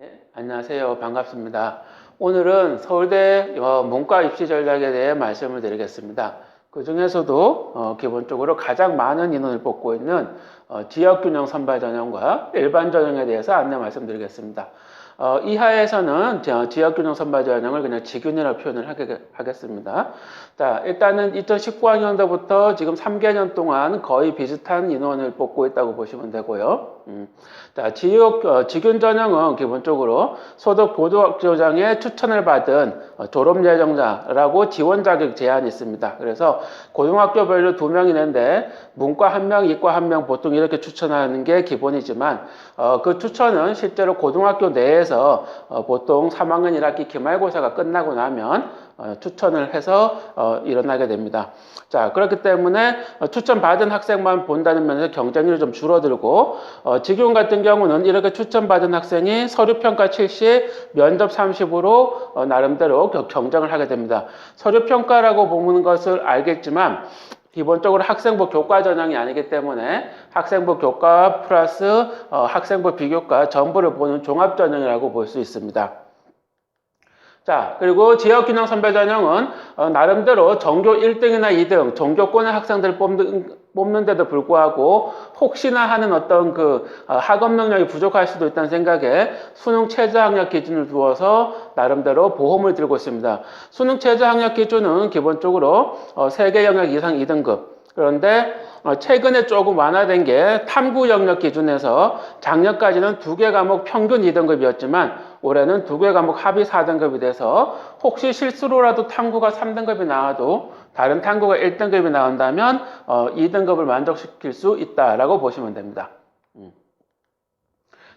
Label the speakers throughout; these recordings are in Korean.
Speaker 1: 네, 안녕하세요. 반갑습니다. 오늘은 서울대 어, 문과 입시 전략에 대해 말씀을 드리겠습니다. 그 중에서도 어, 기본적으로 가장 많은 인원을 뽑고 있는 어, 지역균형 선발 전형과 일반 전형에 대해서 안내 말씀드리겠습니다. 어, 이하에서는 저 지역균형 선발 전형을 그냥 지균이라고 표현을 하게, 하겠 습니다. 자, 일단은 2019학년도부터 지금 3개년 동안 거의 비슷한 인원을 뽑고 있다고 보시면 되고요. 음. 자, 지역, 어, 지균 전형은 기본적으로 소득 고등학교장의 추천을 받은 어, 졸업 예정자라고 지원 자격 제한이 있습니다. 그래서 고등학교별로 두 명이 있는데 문과 한 명, 이과 한 명 보통 이렇게 추천하는 게 기본이지만 어, 그 추천은 실제로 고등학교 내에서 어, 보통 3학년 1학기 기말고사가 끝나고 나면 어, 추천을 해서 어, 일어나게 됩니다. 자, 그렇기 때문에 어, 추천받은 학생만 본다는 면에서 경쟁률이 좀 줄어들고 어, 지금 같은 경우는 이렇게 추천받은 학생이 서류평가 70, 면접 30으로 어, 나름대로 겨- 경쟁을 하게 됩니다. 서류평가라고 보는 것을 알겠지만 기본적으로 학생부 교과 전형이 아니기 때문에 학생부 교과 플러스 어, 학생부 비교과 전부를 보는 종합 전형이라고 볼 수 있습니다. 자, 그리고 지역균형 선별 전형은 어, 나름대로 전교 1등이나 2등, 전교권의 학생들을 뽑는, 뽑는데도 불구하고 혹시나 하는 어떤 그 어, 학업 능력이 부족할 수도 있다는 생각에 수능 최저 학력 기준을 두어서 나름대로 보험을 들고 있습니다. 수능 최저 학력 기준은 기본적으로 어, 세계 영역 이상 2등급. 그런데 어, 최근에 조금 완화된 게 탐구 영역 기준에서 작년까지는 두 개 과목 평균 2등급이었지만 올해는 두 개 과목 합이 4등급이 돼서 혹시 실수로라도 탐구가 3등급이 나와도 다른 탐구가 1등급이 나온다면 어, 2등급을 만족시킬 수 있다라고 보시면 됩니다.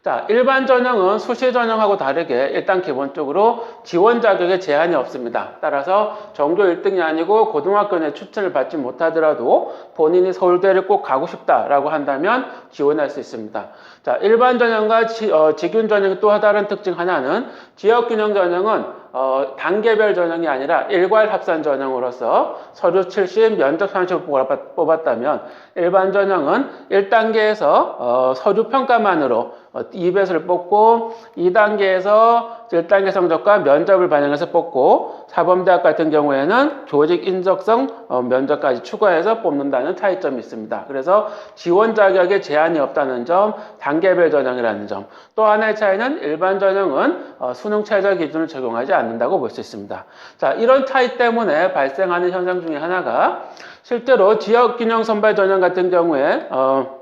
Speaker 1: 음. 자, 일반 전형은 수시 전형하고 다르게 일단 기본적으로 지원 자격에 제한이 없습니다. 따라서 전교 1등이 아니고 고등학교 내 추천을 받지 못하더라도 본인이 서울대를 꼭 가고 싶다라고 한다면 지원할 수 있습니다. 자, 일반 전형과 지, 어, 직윤 전형의 또 다른 특징 하나는 지역 균형 전형은 어, 단계별 전형이 아니라 일괄 합산 전형으로서 서류 70, 면접 30을 뽑았- 뽑았다면 일반 전형은 1단계에서 어, 서류 평가만으로 어, 2배수를 뽑고 2단계에서 1단계 성적과 면접을 반영해서 뽑고 사범대학 같은 경우에는 조직 인적성 어, 면접까지 추가해서 뽑는다는 차이점이 있습니다. 그래서 지원 자격에 제한이 없다는 점, 단계별 전형이라는 점. 또 하나의 차이는 일반 전형은 어, 수능 최저 기준을 적용하지 않는다고 볼 수 있습니다. 자, 이런 차이 때문에 발생하는 현상 중에 하나가 실제로 지역 균형 선발 전형 같은 경우에 어,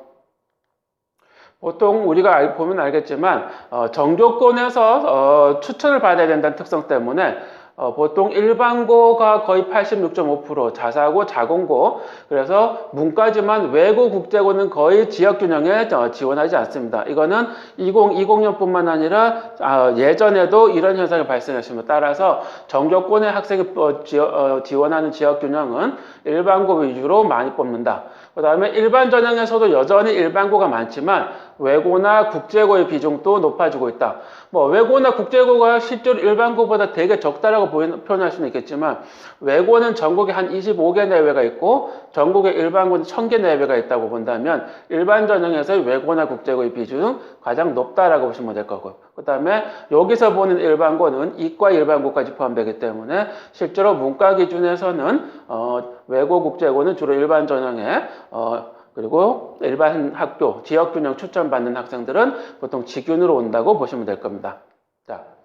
Speaker 1: 보통 우리가 알- 보면 알겠지만 어, 정교권에서 어, 추천을 받아야 된다는 특성 때문에 어, 보통 일반고가 거의 86.5%, 자사고, 자공고, 그래서 문과지만 외고, 국제고는 거의 지역균형에 어, 지원하지 않습니다. 이거는 2020년뿐만 아니라 아, 예전에도 이런 현상이 발생했습니다. 따라서 전교권의 학생이 어, 지, 어, 지원하는 지역균형은 일반고 위주로 많이 뽑는다. 그 다음에 일반 전형에서도 여전히 일반고가 많지만 외고나 국제고의 비중도 높아지고 있다. 뭐 외고나 국제고가 실제로 일반고보다 되게 적다라고 표현할 수는 있겠지만 외고는 전국에 한 25개 내외가 있고 전국에 일반고는 1000개 내외가 있다고 본다면 일반 전형에서 외고나 국제고의 비중 가장 높다라고 보시면 될 거고 그 다음에 여기서 보는 일반고는 이과 일반고까지 포함되기 때문에 실제로 문과 기준에서는 어, 외고 국제고는 주로 일반 전형에 어, 그리고 일반 학교 지역균형 추천받는 학생들은 보통 지균으로 온다고 보시면 될 겁니다. 자.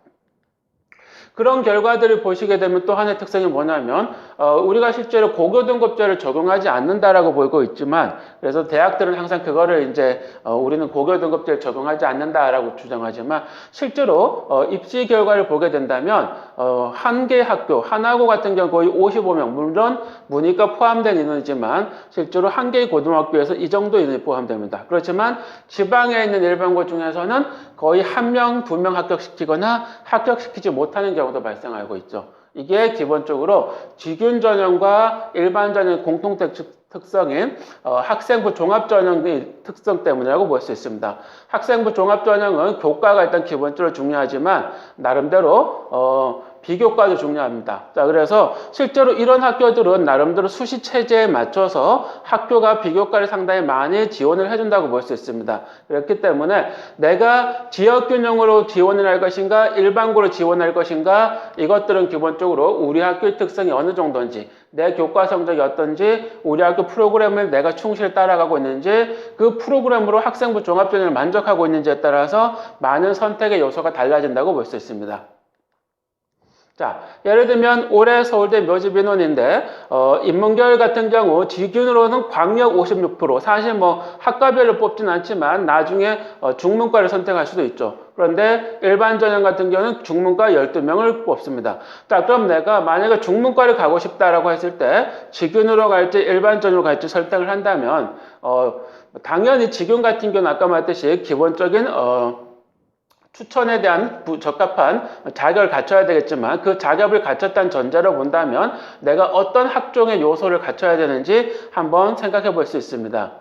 Speaker 1: 그런 결과들을 보시게 되면 또 하나의 특성이 뭐냐면 어, 우리가 실제로 고교 등급제를 적용하지 않는다라고 보고 있지만 그래서 대학들은 항상 그거를 이제 어, 우리는 고교 등급제를 적용하지 않는다라고 주장하지만 실제로 어, 입시 결과를 보게 된다면 어, 한 개 학교 하나고 같은 경우 거의 55명 물론 문이과 포함된 인원이지만 실제로 한 개의 고등학교에서 이 정도 인원이 포함됩니다. 그렇지만 지방에 있는 일반고 중에서는 거의 한 명, 두 명 합격시키거나 합격시키지 못하는 경우 도 발생하고 있죠. 이게 기본적으로 지균 전형과 일반 전형의 공통 특- 특성인 어, 학생부 종합 전형의 특성 때문이라고 볼 수 있습니다. 학생부 종합 전형은 교과가 일단 기본적으로 중요하지만 나름대로 어, 비교과도 중요합니다. 자, 그래서 실제로 이런 학교들은 나름대로 수시 체제에 맞춰서 학교가 비교과를 상당히 많이 지원을 해준다고 볼 수 있습니다. 그렇기 때문에 내가 지역균형으로 지원을 할 것인가, 일반고로 지원할 것인가, 이것들은 기본적으로 우리 학교의 특성이 어느 정도인지, 내 교과 성적이 어떤지, 우리 학교 프로그램을 내가 충실히 따라가고 있는지, 그 프로그램으로 학생부 종합전형을 만족하고 있는지에 따라서 많은 선택의 요소가 달라진다고 볼 수 있습니다. 자, 예를 들면 올해 서울대 묘집 인원인데 어, 인문계열 같은 경우 지균으로는 광역 56% 사실 뭐 학과별로 뽑진 않지만 나중에 어, 중문과를 선택할 수도 있죠. 그런데 일반 전형 같은 경우는 중문과 12명을 뽑습니다. 자, 그럼 내가 만약에 중문과를 가고 싶다라고 했을 때 지균으로 갈지 일반 전형으로 갈지 설정을 한다면 어, 당연히 지균 같은 경우는 아까 말했듯이 기본적인 어, 추천에 대한 부- 적합한 자격을 갖춰야 되겠지만 그 자격을 갖췄다는 전제로 본다면 내가 어떤 학종의 요소를 갖춰야 되는지 한번 생각해 볼 수 있습니다.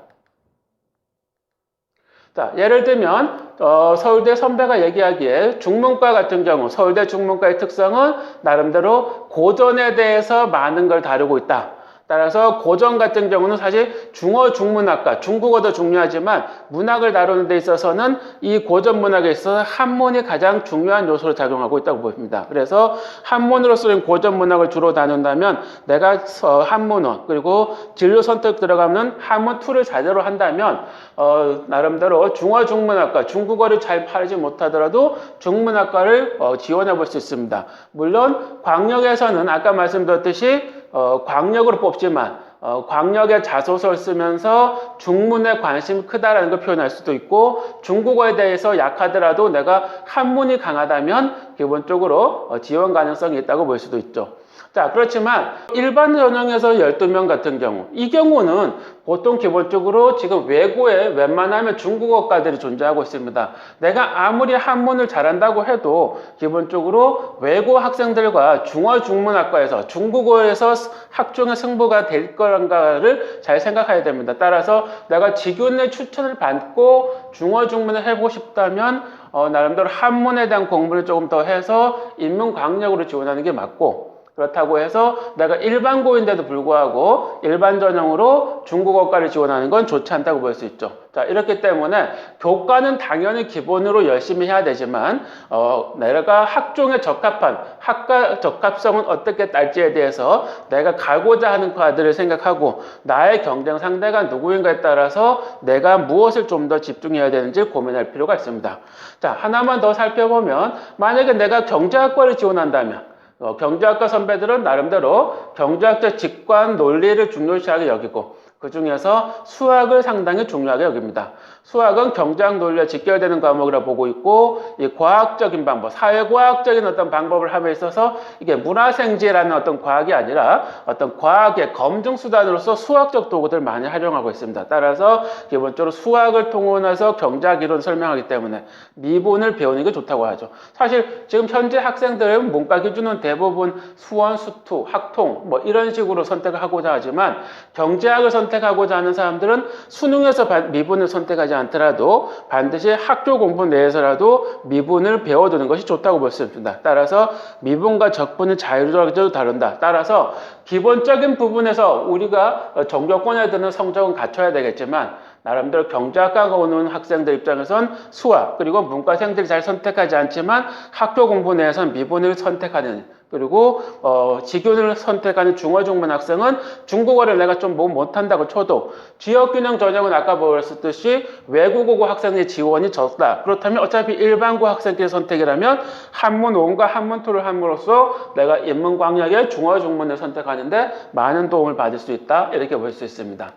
Speaker 1: 자, 예를 들면 어, 서울대 선배가 얘기하기에 중문과 같은 경우 서울대 중문과의 특성은 나름대로 고전에 대해서 많은 걸 다루고 있다. 따라서 고전 같은 경우는 사실 중어 중문학과 중국어도 중요하지만 문학을 다루는 데 있어서는 이 고전 문학에 있어서 한문이 가장 중요한 요소로 작용하고 있다고 보입니다. 그래서 한문으로 쓰는 고전 문학을 주로 다룬다면 내가 서- 한문어 그리고 진로 선택 들어가면 한문 2를 제대로 한다면 어, 나름대로 중어 중문학과 중국어를 잘 팔지 못하더라도 중문학과를 어, 지원해 볼 수 있습니다. 물론 광역에서는 아까 말씀드렸듯이 어, 광역으로 뽑지만 어, 광역의 자소서를 쓰면서 중문에 관심이 크다라는 걸 표현할 수도 있고 중국어에 대해서 약하더라도 내가 한문이 강하다면 기본적으로 어, 지원 가능성이 있다고 볼 수도 있죠. 자, 그렇지만 일반 전형에서 12명 같은 경우 이 경우는 보통 기본적으로 지금 외고에 웬만하면 중국어과들이 존재하고 있습니다. 내가 아무리 한문을 잘한다고 해도 기본적으로 외고 학생들과 중어 중문학과에서 중국어에서 학종의 승부가 될 거란가를 잘 생각해야 됩니다. 따라서 내가 직윤의 추천을 받고 중어 중문을 해보고 싶다면 어, 나름대로 한문에 대한 공부를 조금 더 해서 인문 광역으로 지원하는 게 맞고 그렇다고 해서 내가 일반고인데도 불구하고 일반 전형으로 중국어과를 지원하는 건 좋지 않다고 볼 수 있죠. 자, 이렇기 때문에 교과는 당연히 기본으로 열심히 해야 되지만, 어, 내가 학종에 적합한 학과 적합성은 어떻게 딸지에 대해서 내가 가고자 하는 과들을 생각하고 나의 경쟁 상대가 누구인가에 따라서 내가 무엇을 좀 더 집중해야 되는지 고민할 필요가 있습니다. 자, 하나만 더 살펴보면 만약에 내가 경제학과를 지원한다면 어, 경제학과 선배들은 나름대로 경제학적 직관 논리를 중요시하게 여기고 그 중에서 수학을 상당히 중요하게 여깁니다. 수학은 경제학 논리에 직결되는 과목이라 보고 있고 이 과학적인 방법, 사회과학적인 어떤 방법을 함에 있어서 이게 문화생지라는 어떤 과학이 아니라 어떤 과학의 검증 수단으로서 수학적 도구들 많이 활용하고 있습니다. 따라서 기본적으로 수학을 통해서 경제학 이론 설명하기 때문에 미분을 배우는 게 좋다고 하죠. 사실 지금 현재 학생들은 문과 기준은 대부분 수원, 수투, 학통 뭐 이런 식으로 선택을 하고자 하지만 경제학을 선택하고자 하는 사람들은 수능에서 반- 미분을 선택하지 않더라도 반드시 학교 공부 내에서라도 미분을 배워두는 것이 좋다고 볼 수 있습니다. 따라서 미분과 적분을 자유롭게 다룬다. 따라서 기본적인 부분에서 우리가 어, 전교권에 드는 성적은 갖춰야 되겠지만 나름대로 경제학과가 오는 학생들 입장에선 수학 그리고 문과생들이 잘 선택하지 않지만 학교 공부 내에선 미분을 선택하는 그리고 어, 직윤을 선택하는 중어중문 학생은 중국어를 내가 좀 뭐 못한다고 쳐도 지역균형 전형은 아까 보였듯이 외국어고 학생의 지원이 적다. 그렇다면 어차피 일반고 학생의 선택이라면 한문 5과 한문 2를 함으로써 내가 인문 광역의 중어중문을 선택하는데 많은 도움을 받을 수 있다. 이렇게 볼 수 있습니다.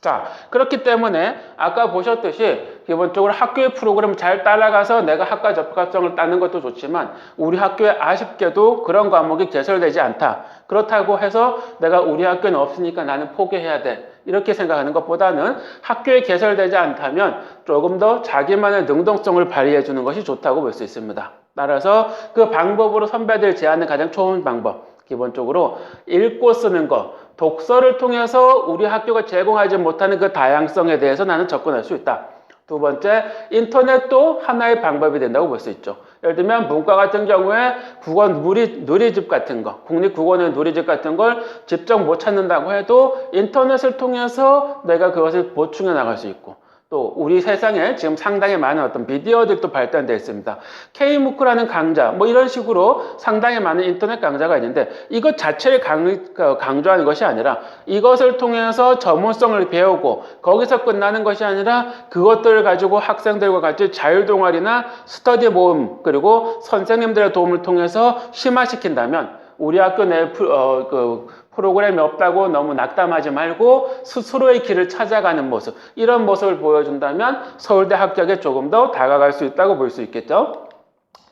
Speaker 1: 자, 그렇기 때문에 아까 보셨듯이 기본적으로 학교의 프로그램을 잘 따라가서 내가 학과 적합성을 따는 것도 좋지만 우리 학교에 아쉽게도 그런 과목이 개설되지 않다. 그렇다고 해서 내가 우리 학교는 없으니까 나는 포기해야 돼. 이렇게 생각하는 것보다는 학교에 개설되지 않다면 조금 더 자기만의 능동성을 발휘해 주는 것이 좋다고 볼 수 있습니다. 따라서 그 방법으로 선배들 제안은 가장 좋은 방법. 기본적으로 읽고 쓰는 것, 독서를 통해서 우리 학교가 제공하지 못하는 그 다양성에 대해서 나는 접근할 수 있다. 두 번째, 인터넷도 하나의 방법이 된다고 볼 수 있죠. 예를 들면 문과 같은 경우에 국어 누리, 누리집 같은 거, 국립국어원 누리집 같은 걸 직접 못 찾는다고 해도 인터넷을 통해서 내가 그것을 보충해 나갈 수 있고 또 우리 세상에 지금 상당히 많은 어떤 미디어들도 발달되어 있습니다. K무크라는 강좌, 뭐 이런 식으로 상당히 많은 인터넷 강좌가 있는데 이것 자체를 강, 그 강조하는 것이 아니라 이것을 통해서 전문성을 배우고 거기서 끝나는 것이 아니라 그것들을 가지고 학생들과 같이 자율동아리나 스터디 모임 그리고 선생님들의 도움을 통해서 심화시킨다면 우리 학교 내 프, 어, 그 프로그램이 없다고 너무 낙담하지 말고 스스로의 길을 찾아가는 모습 이런 모습을 보여준다면 서울대 합격에 조금 더 다가갈 수 있다고 볼 수 있겠죠.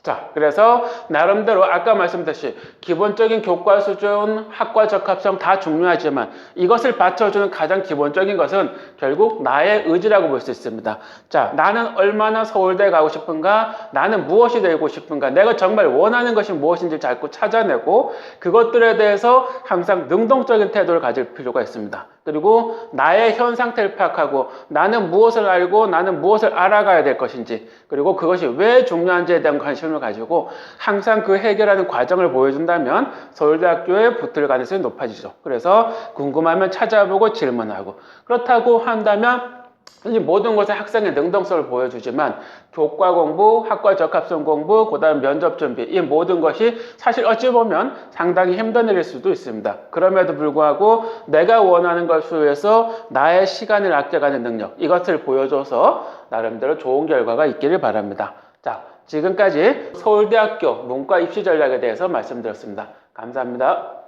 Speaker 1: 자, 그래서 나름대로 아까 말씀드렸듯이 기본적인 교과 수준, 학과 적합성 다 중요하지만 이것을 받쳐주는 가장 기본적인 것은 결국 나의 의지라고 볼 수 있습니다. 자, 나는 얼마나 서울대 가고 싶은가? 나는 무엇이 되고 싶은가? 내가 정말 원하는 것이 무엇인지 자꾸 찾아내고 그것들에 대해서 항상 능동적인 태도를 가질 필요가 있습니다. 그리고 나의 현 상태를 파악하고 나는 무엇을 알고 나는 무엇을 알아가야 될 것인지 그리고 그것이 왜 중요한지에 대한 관심을 가지고 항상 그 해결하는 과정을 보여준다면 서울대학교에 붙을 가능성이 높아지죠. 그래서 궁금하면 찾아보고 질문하고 그렇다고 한다면 이 모든 것에 학생의 능동성을 보여주지만 교과 공부, 학과 적합성 공부, 그다음 면접 준비 이 모든 것이 사실 어찌 보면 상당히 힘든 일일 수도 있습니다. 그럼에도 불구하고 내가 원하는 것을 위해서 나의 시간을 아껴가는 능력 이것을 보여줘서 나름대로 좋은 결과가 있기를 바랍니다. 자, 지금까지 서울대학교 문과 입시 전략에 대해서 말씀드렸습니다. 감사합니다.